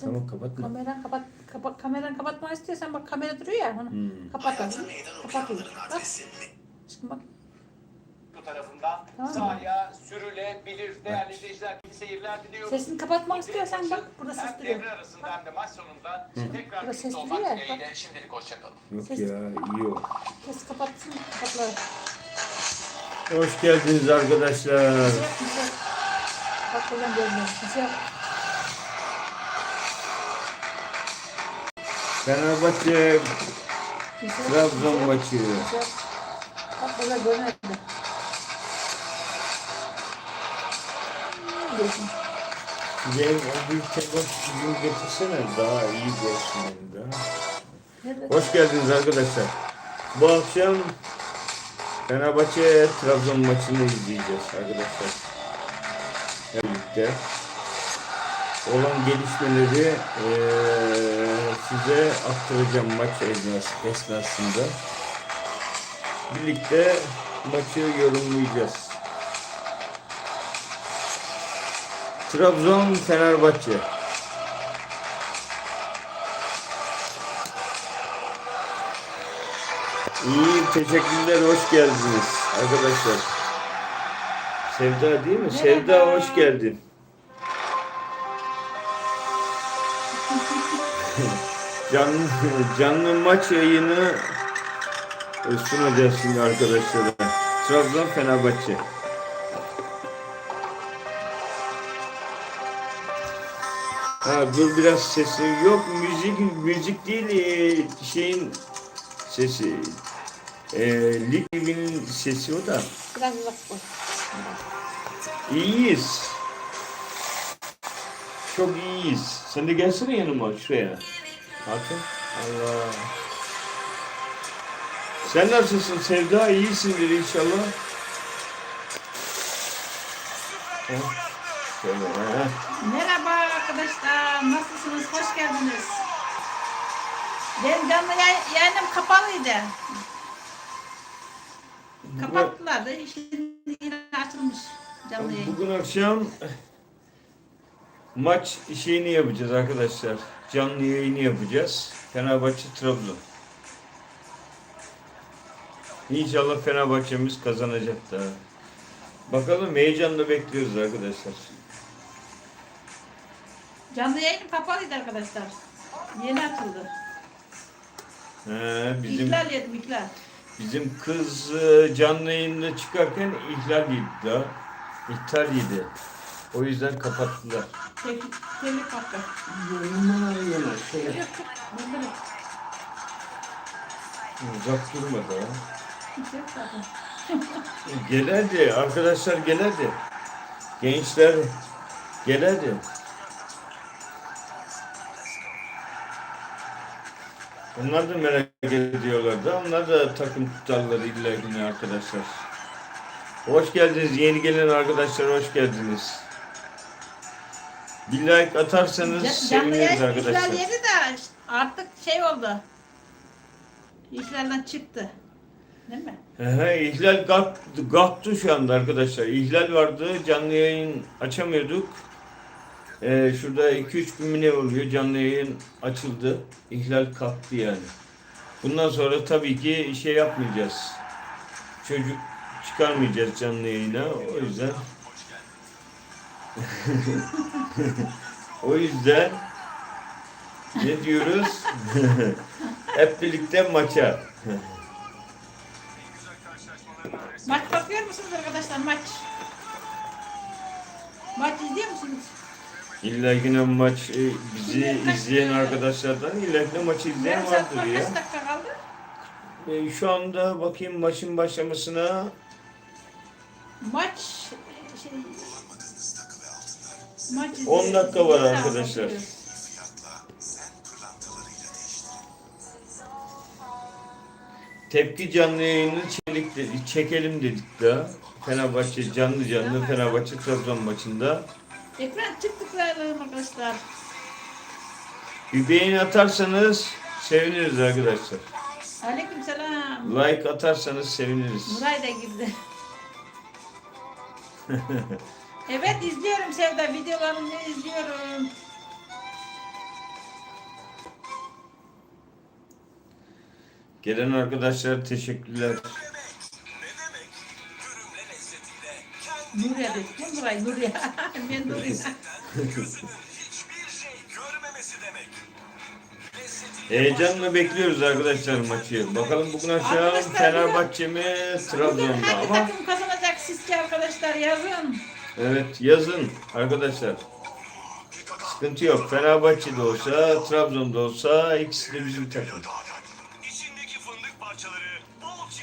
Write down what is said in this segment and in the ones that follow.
Tamam kapatma. Kameran kapat, kapat kameranı kapatma istiyorsan bak kamera duruyor ya onu Hmm. kapat abi. Kapatıyor. Bak. Şimdi bak. Bu tarafından Tamam. sahaya sürülebilir değerli izleyiciler. İyi seyirler diliyorum. Sesini kapatmak istiyorsan bak burada ses Hem duruyor. devre arasında hem de maç sonunda tekrar Burada ses olmak dileğiyle şimdilik hoşçakalın. Yok Ses- ya iyi o. Ses kapatsın kapatları. Hoş geldiniz arkadaşlar. Bir şey yok, bir şey yok. Bak buradan görmüyorum. Bir şey yok. Fenerbahçe Trabzon maçı. daha iyi görsün? Hoş geldiniz arkadaşlar. Bu akşam Fenerbahçe Trabzon maçını izleyeceğiz arkadaşlar. Birlikte. Olan gelişmeleri eee, size aktaracağım maç esnas- esnasında. Birlikte maçı yorumlayacağız. Trabzon Fenerbahçe. İyi, teşekkürler, hoş geldiniz arkadaşlar. Sevda değil mi? Sevda Merhaba. hoş geldin. Canlı, canlı maç yayını sunacağız şimdi arkadaşlara. Trabzon Fenerbahçe. Ha dur biraz sesi yok müzik müzik değil e, şeyin sesi e, lig evinin sesi o da Biraz uzak koy. iyiyiz çok iyiyiz sen de gelsene yanıma şuraya Hakan Allah sen nasılsın Sevda iyisindir inşallah. Merhaba arkadaşlar, nasılsınız? Hoş geldiniz. Benim canlı yay yayınım kapalıydı. Kapattılar da şimdi yine açılmış canlı yayın. Bugün akşam maç şeyini yapacağız arkadaşlar. Canlı yayını yapacağız. Fenerbahçe Trabzon. İnşallah Fenerbahçe'miz kazanacak da. Bakalım heyecanla bekliyoruz arkadaşlar. Canlı yayınım kapalıydı arkadaşlar. Yeni açıldı. He, bizim İhlal yedim ihlal. bizim kız e, canlı yayında çıkarken ihlal yedi daha. İhtar yedi. O yüzden kapattılar. Tek, telif hakkı. Yana yana şöyle. Yok. Bunda yok. Uzak durma da. ya. Hiç yok zaten. Gelerdi arkadaşlar gelerdi. Gençler gelerdi. Onlar da merak ediyorlardı. Onlar da takım tutarlar illa yine arkadaşlar. Hoş geldiniz yeni gelen arkadaşlar hoş geldiniz. Bir like atarsanız Ca- Canlı seviniriz yayın arkadaşlar. ihlal yedi de artık şey oldu. İhlalden çıktı. Değil mi? He, ihlal kalktı, kalktı şu anda arkadaşlar. İhlal vardı. Canlı yayın açamıyorduk. Ee, şurada 2-3 gün mü ne oluyor? Canlı yayın açıldı. İhlal kalktı yani. Bundan sonra tabii ki şey yapmayacağız. Çocuk çıkarmayacağız canlı yayına. O yüzden o yüzden ne diyoruz? Hep birlikte maça. Maç bakıyor musunuz arkadaşlar maç? Maç izliyor musunuz? İlla yine maç e, bizi izleyen arkadaşlardan illa yine maçı izleyen Yarım saat vardır var ya. kaç dakika kaldı? E, şu anda bakayım maçın başlamasına Maç şey Maç 10 dakika var arkadaşlar. Tepki canlı yayını çelik dedi, çekelim dedik daha. Fenerbahçe canlı canlı Fenerbahçe Trabzon maçında. Ekran çıktıkları arkadaşlar. Bir beğeni atarsanız seviniriz arkadaşlar. Aleyküm selam. Like atarsanız seviniriz. Nuray da girdi. Evet izliyorum Sevda videolarını izliyorum. Gelen arkadaşlara teşekkürler. Nuriye de kim burayı Nuriye? ben Nuriye. Heyecanla bekliyoruz arkadaşlar maçı. Bakalım bugün akşam Fenerbahçe mi Trabzon mu? Ama... Takım kazanacak siz ki arkadaşlar yazın evet yazın arkadaşlar. Sıkıntı yok. Fenerbahçe'de olsa, Trabzon'da olsa ikisi de bizim takım. Çikolata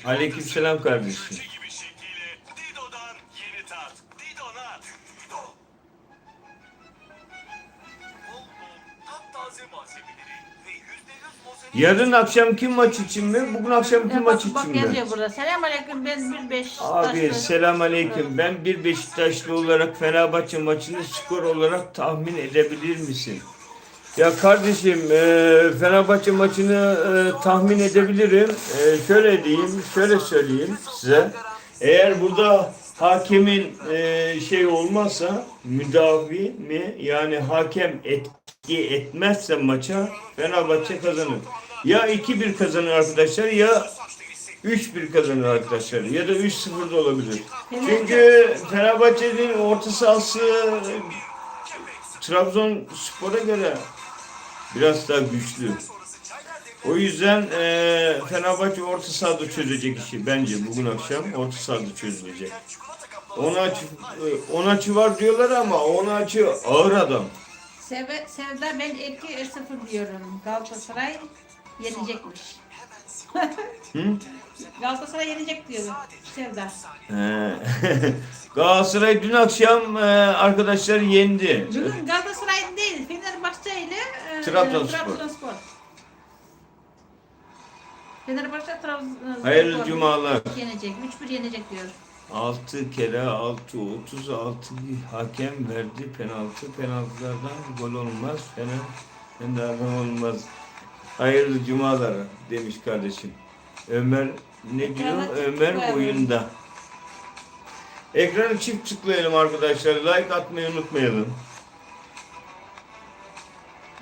Aleykümselam kardeşim. Yarın akşamki maç için mi? Bugün akşamki Ya maç bak, bak için mi? yazıyor burada. Selam aleyküm ben bir beş Abi taşlı. selam aleyküm. Ben bir Beşiktaşlı olarak Fenerbahçe maçını skor olarak tahmin edebilir misin? Ya kardeşim e, Fenerbahçe maçını e, tahmin edebilirim. E, şöyle diyeyim, şöyle söyleyeyim size. Eğer burada hakemin e, şey olmazsa müdavi mi yani hakem etki etmezse maça Fenerbahçe kazanır. Ya 2-1 kazanır arkadaşlar ya 3-1 kazanır arkadaşlar ya da 3-0 da olabilir. Çünkü Fenerbahçe'nin orta sahası Trabzonspor'a göre biraz daha güçlü. O yüzden eee Fenerbahçe orta sahada çözecek işi bence bugün akşam orta sahada çözülecek. Ona açı, on açı var diyorlar ama ona açı ağır adam. Sevda ben 2-0 diyorum. Galatasaray yenecekmiş. Hı? Galatasaray yenecek diyorum. Sevda. He. Galatasaray dün akşam eee, arkadaşlar yendi. Bugün Galatasaray değil, Fenerbahçe ile e, Trabzonspor. Trabzonspor. Fenerbahçe Trabzonspor. Hayırlı cumalar. Yenecek, 3-1 yenecek diyor. 6 kere 6 36 hakem verdi penaltı. Penaltılardan gol olmaz. Fener Fener'den olmaz. Hayırlı cumalar demiş kardeşim. Ömer ne diyor? Ömer oyunda. Ekranı çift tıklayalım arkadaşlar. Like atmayı unutmayalım.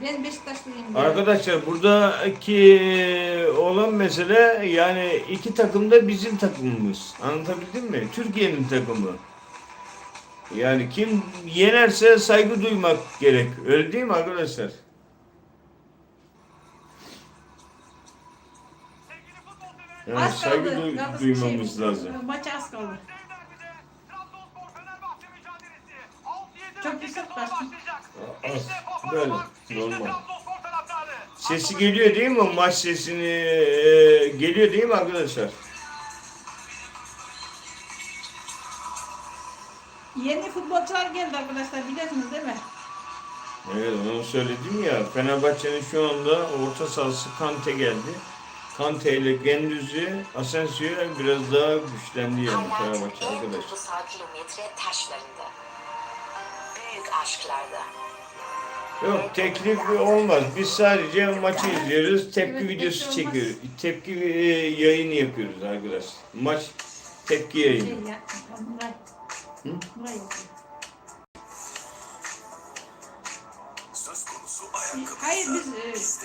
Ben Beşiktaşlıyım. Arkadaşlar buradaki olan mesele yani iki takım da bizim takımımız. Anlatabildim mi? Türkiye'nin takımı. Yani kim yenerse saygı duymak gerek. Öyle değil mi arkadaşlar? Yani Az saygı kaldı. duy- Galatasaray- duymamız şey, lazım. Maça az kaldı. Trabzonspor-Fenerbahçe mücadelesi. 6-7 Çok. Az, İşte Fofana böyle, normal. Sesi geliyor değil mi? Maç sesini e, geliyor değil mi arkadaşlar? Yeni futbolcular geldi arkadaşlar biliyorsunuz değil mi? Evet onu söyledim ya. Fenerbahçe'nin şu anda orta sahası Kante geldi. Kante ile Gendüz'ü Asensio biraz daha güçlendi yani Fenerbahçe en arkadaşlar. duygusal kilometre taşlarında. Büyük aşklarda. Yok teklif olmaz. Biz sadece maçı izliyoruz. Tepki Evet, videosu tepki çekiyoruz. Tepki e, yayını yapıyoruz arkadaşlar. Maç tepki yayını. Şey ya. Hı? Hayır biz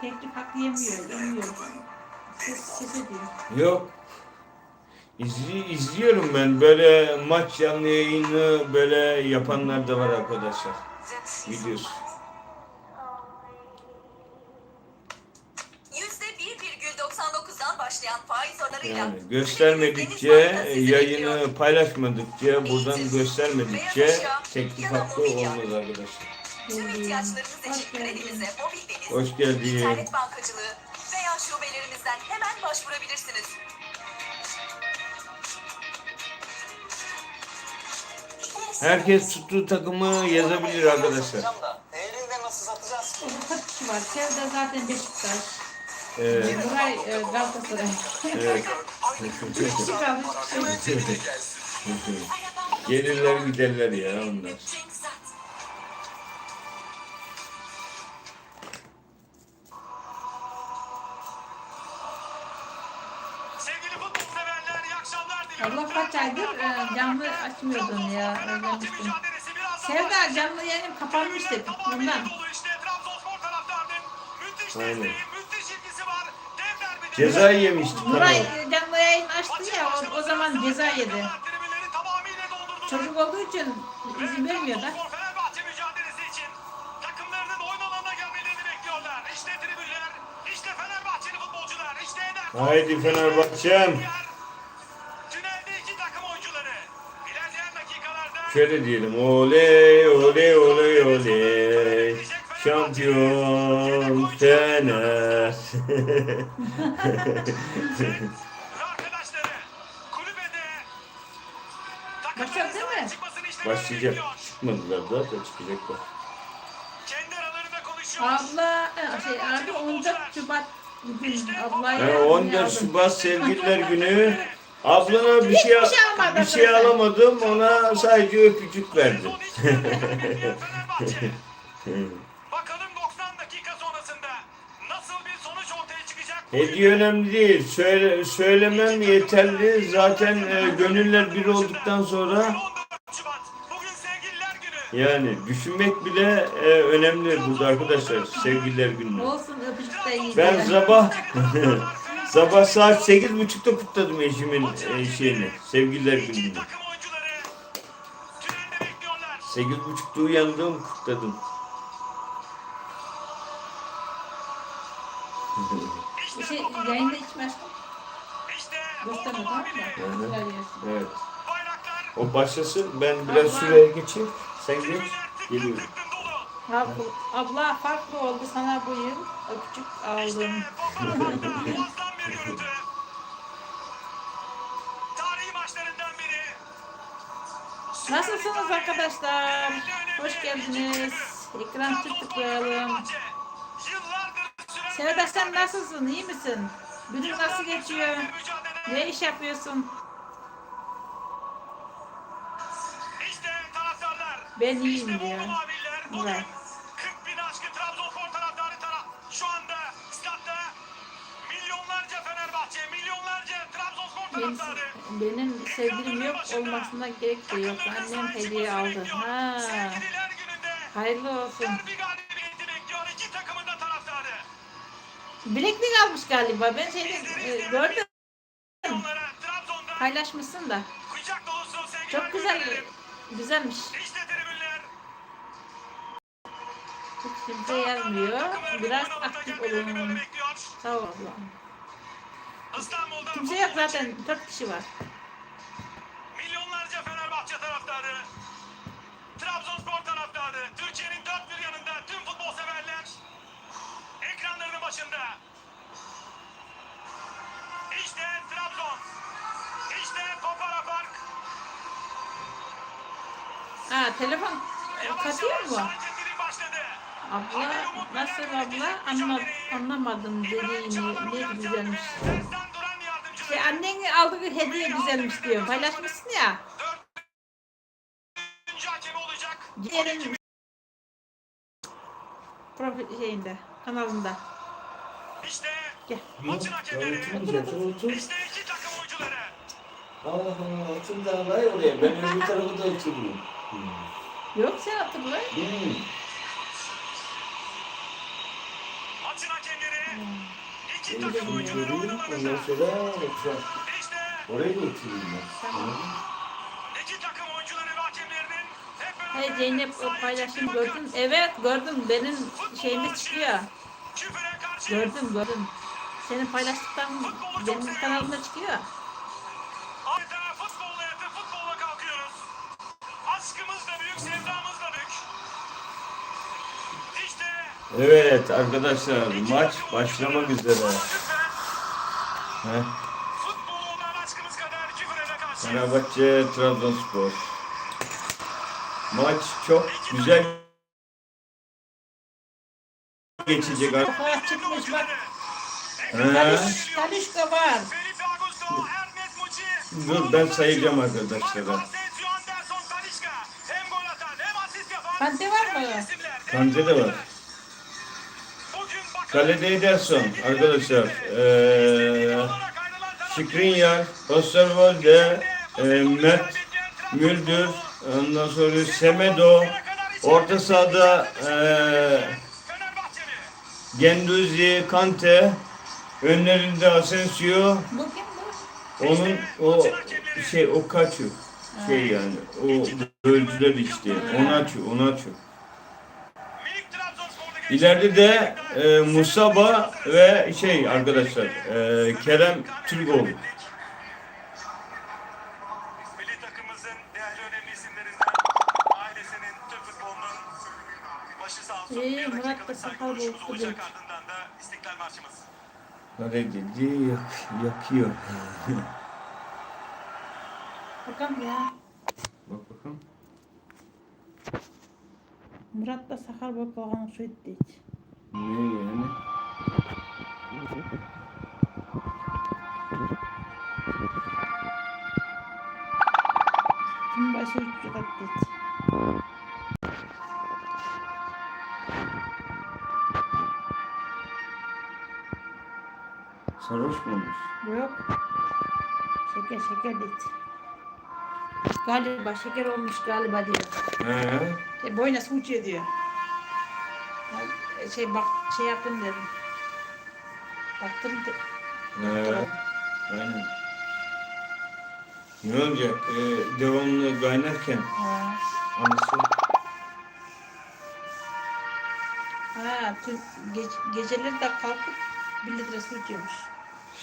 teklif hakkı yemiyor, yemiyor. Ses, ses ediyor. Yok. İzli, izliyorum ben böyle maç canlı yayını böyle yapanlar da var arkadaşlar. Videosu. %1,99'dan başlayan faiz oranıyla Yani göstermedikçe, yayını paylaşmadıkça, buradan göstermedikçe teklif hakkı olmaz arkadaşlar. Tüm ihtiyaçlarınız için kredinize mobil deniz, Hoş geldin. internet bankacılığı veya şubelerimizden hemen başvurabilirsiniz. Herkes tuttuğu takımı yazabilir arkadaşlar. Elinde nasıl satacağız? Kişi var? Sevda zaten Beşiktaş. Evet. Muray e, Galatasaray. evet. Kişi kaldı, hiçbir şey. Gelirler giderler ya onlar. Canlı açmıyordun ya. Mücadelesi birazdan Sevda canlı yayınım kapanmıştı. Bundan. Aynen. Ceza yemiştik Nuray ama. canlı yayın açtı ya o, o zaman ceza yedi. Tribünleri tamamıyla doldurdu. Çocuk olduğu için izin vermiyor da. Trabzonspor Fenerbahçe Şöyle diyelim. Oley oley oley oley. Şampiyon Fener. Başladı değil mi? Başlayacak. Çıkmadılar da da çıkacaklar. Kendi aralarında konuşuyor. Abla e, şey abi 14 Şubat ne 14 aldım? Şubat sevgililer günü. Ablana bir şey, Hiçbir şey almadım bir şey alamadım. Ona sadece öpücük verdim. Bakalım 90 dakika sonrasında nasıl bir sonuç ortaya çıkacak? Hediye önemli değil. Söyle, söylemem yeterli. Zaten e, gönüller bir olduktan sonra 14 Şubat. Bugün sevgililer günü. yani düşünmek bile e, önemli burada arkadaşlar. Sevgililer günü. Olsun öpücük de iyi. Ben sabah sabah saat 8.30'da kutladım eşimin e, şeyini. Sevgililer gününü. takım oyuncuları tünelde bekliyorlar. 8.30'da uyandım kutladım. İşte şey yayında Park, içmez. İşte Gösterme tamam mı? Hı hı. Yersin. Evet. O başlasın. Ben biraz Allah. şuraya geçeyim. Sen geç. Geliyorum. Abla, abla farklı oldu sana bu yıl. Öpücük aldım. İşte Koparan Park'ta muazzam bir görüntü. Tarihi maçlarından biri. Nasılsınız arkadaşlar? Hoş geldiniz. Ekran tıklayalım. Yıllardır süren Sevda sen nasılsın? İyi misin? Günün nasıl geçiyor? Ne iş yapıyorsun? Ben iyiyim diyor. maviller Benim, benim sevgilim yok olmasına gerek de yok. Annem hediye aldı. Ha, hayırlı olsun. Bileklik almış galiba. Ben şeyde e, gördüm. Paylaşmışsın da. Çok güzel. Güzelmiş. Hiç kimse yazmıyor. Biraz aktif olun. Sağ ol. İstanbul'da Kimse yok zaten. Dört kişi var. Milyonlarca Fenerbahçe taraftarı, Trabzonspor taraftarı, Türkiye'nin dört bir yanında tüm futbol severler ekranlarının başında. İşte Trabzon, işte Kopara Park. Ha telefon Yavaş katıyor yavaş mu? başladı. Abla nasıl abla Anla, anlamadım dediğini ne güzelmiş. Şey annen aldığı hediye güzelmiş diyor. Paylaşmışsın ya. Diğerin profil şeyinde kanalında. İşte Gel. maçın hakemleri. İşte iki takım oyuncuları. Allah Allah otur da oraya. Ben öbür tarafa da otururum. Yok sen hatırla. Hmm. Maçın hakemleri. İki Öyle takım oyuncuları Ondan sonra. İşte Oraya da oturayım ben. Tamam. Hey Zeynep o paylaşım gördün. Evet gördüm. Benim şeyimde çıkıyor. Gördüm gördüm. Senin paylaştıktan benim kanalımda çıkıyor. Evet arkadaşlar maç başlamak üzere. Heh. Fenerbahçe Trabzonspor. Maç çok güzel geçecek. ar- Kafa çıkmış bak. Talişka var. Dur ben sayacağım arkadaşlara. Kante var mı? Kante de var. Kalede Ederson arkadaşlar. Ee, Skriniar, Osterwolde, e, Mert Müldür, ondan sonra Semedo, orta sahada e? Genduzi, Kante, Önlerinde Asensio, onun o şey o kaçıyor. Şey yani o bölücüler işte. Onu açıyor, onu açıyor. İleride de e, Musaba ve şey arkadaşlar e, Kerem Türkoğlu. Milli takımımızın değerli önemli isimlerinden ailesinin Türk futbolunun başı sağ olsun. İyi, Murat da sakal İstiklal Marşımız. Hareketi yak, yakıyor. Bakalım ya. Bak bakalım. Murat da sakal babağını su etti hiç. Ne yani? Tüm başı üç etti hiç. Sarhoş mu olmuş? Yok. Şeker şeker değil. Galiba şeker olmuş galiba diyor. He. Şey, boyuna su uçuyor diyor. Ay, Şey bak şey yapın dedim. Baktım da. He. Aynen. Ne olacak? Ee, devamlı kaynarken Ha. anısı. Ha, tüm gece, geceleri de kalkıp bir litre su içiyormuş.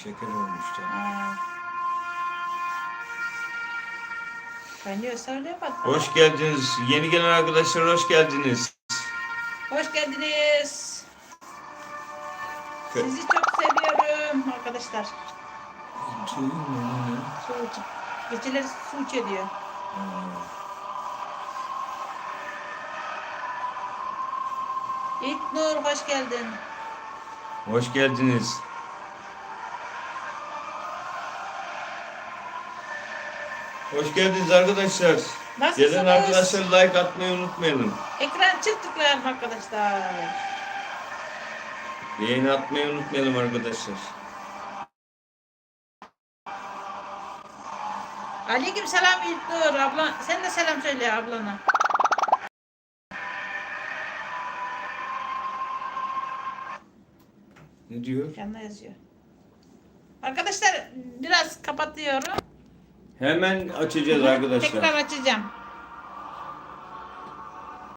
Şeker olmuş canım. Ha. Bak. Hoş geldiniz. Yeni gelen arkadaşlar hoş geldiniz. Hoş geldiniz. Sizi çok seviyorum arkadaşlar. Su içip, geceleri su içiyor diyor. İlk Nur hoş geldin. Hoş geldiniz. Hoş geldiniz arkadaşlar. Nasılsınız? Gelen arkadaşlar like atmayı unutmayalım. Ekran çift tıklayalım arkadaşlar. Beğeni atmayı unutmayalım arkadaşlar. Aleyküm selam İlk Nur. Abla, sen de selam söyle ablana. Ne diyor? Yanına yazıyor. Arkadaşlar biraz kapatıyorum. Hemen açacağız arkadaşlar. Tekrar açacağım.